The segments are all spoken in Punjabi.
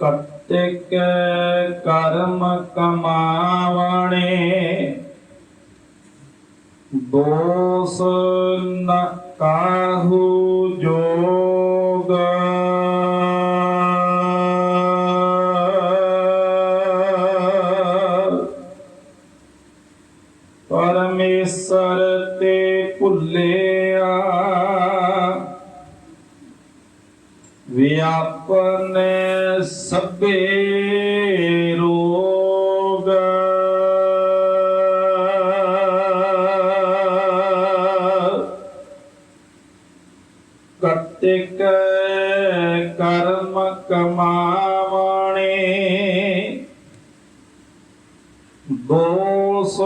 ਕਤਿਕ ਕਰਮ ਕਮਾਵਣੇ ਦੋਸ ਨ ਕਾਹੂ ਜੋਗ। ਪਰਮੇਸ਼ਰ ਤੇ ਭੁੱਲਿਆ ਵਿਆਪਨ ਸਭੇ ਰੋਗ। ਕਤਿਕ ਕਰਮ ਕਮਾਵਣੇ ਦੋਸ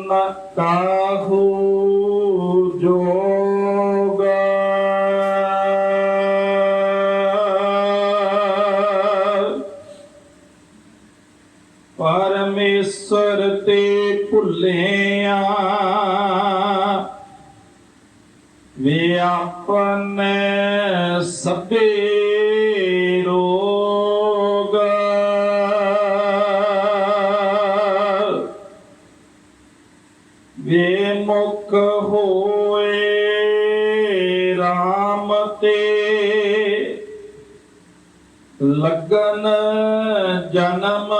ਨ ਕਾਹੂ। ਪਰਮੇਸ਼ਰ ਤੇ ਭੁੱਲਿਆ ਵਿਆਪਨ ਸਭੇ ਰੋਗ ਵਿਮੁਖ ਹੋਏ RAM ਤੇ ਲਗਨ ਜਨਮ ਵਿਜੋਗ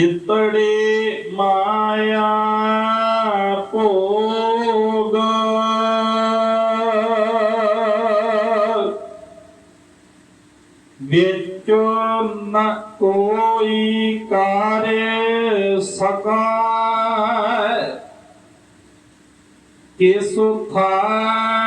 ਜਿਤੜੇ ਮਾਇਆ ਭੋਗ। ਵਿੱਚ ਨ ਕੋਈ ਕਾਰੇ ਸਕਾ ਕਿਸ ਥਾਰੂ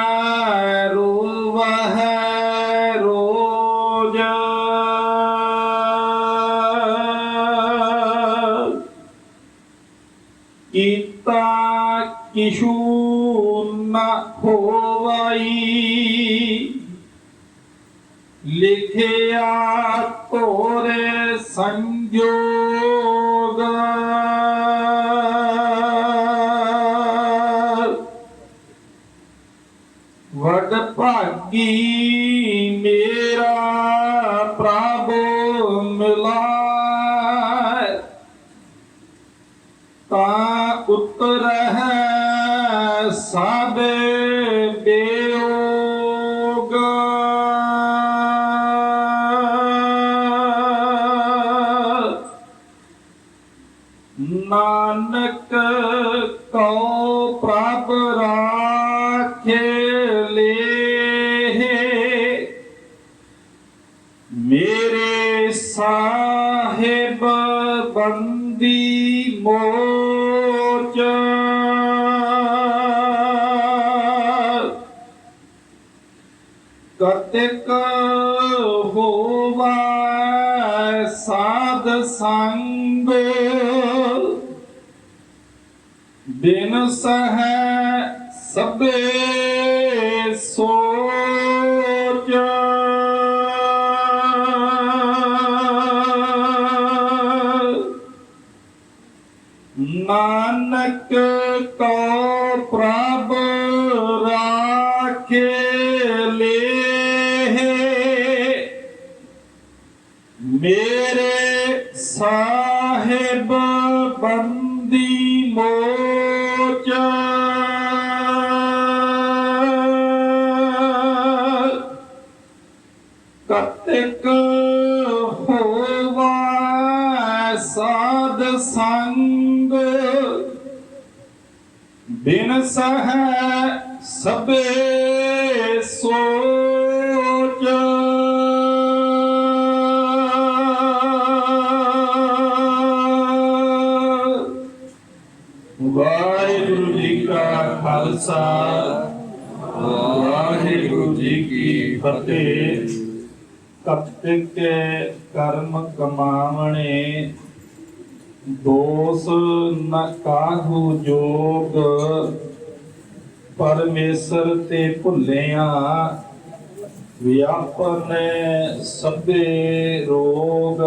ਕੀਤਾ ਕਿਸ਼ੂ ਨਾ ਹੋਵਈ ਲਿਖਿਆ ਤੋਰੇ ਸੰਜੋਗ ਵਡ ਭਾਗੀ ਮੇਰਾ ਤਾਂ ਉਤਰ ਹੈ ਸਾਬੇ ਬਿਯੋਗ। ਨਾਨਕ ਕਉ ਪ੍ਰਭ ਰਾਖੇ ਲੇ ਮੇਰੇ ਸਾਹਿਬ ਬੰਦੀ ਮੋਚ ਕਤਿਕ ਹੋਵਾ ਸਾਧ ਸੰਗ। ਬਿਨ ਸਹਿ ਸਭੇ ਸੋਚ ਨਾਨਕ ਕੋ ਪ੍ਰਭ ਰਾਖੇ ਲੇ ਮੇਰੇ ਸਾਹਿਬ ਬੰਦੀ ਮੋਚ। ਕਤਿਕ ਸਾਧ ਸੰਗ। ਬਿਨ ਸਹਿ ਸਭੇ ਸੋਚ। ਵਾਹਿਗੁਰੂ ਜੀ ਕਾ ਖਾਲਸਾ, ਵਾਹਿਗੁਰੂ ਜੀ ਕੀ ਫਤਿਹ। ਕਤਿਕ ਕਰਮ ਕਮਾਵਣੇ ਦੋਸ ਨ ਕਾਹੂ ਜੋਗ ਪਰਮੇਸ਼ਰ ਤੇ ਭੁੱਲਿਆ ਵਿਆਪਨ ਸਭੇ ਰੋਗ।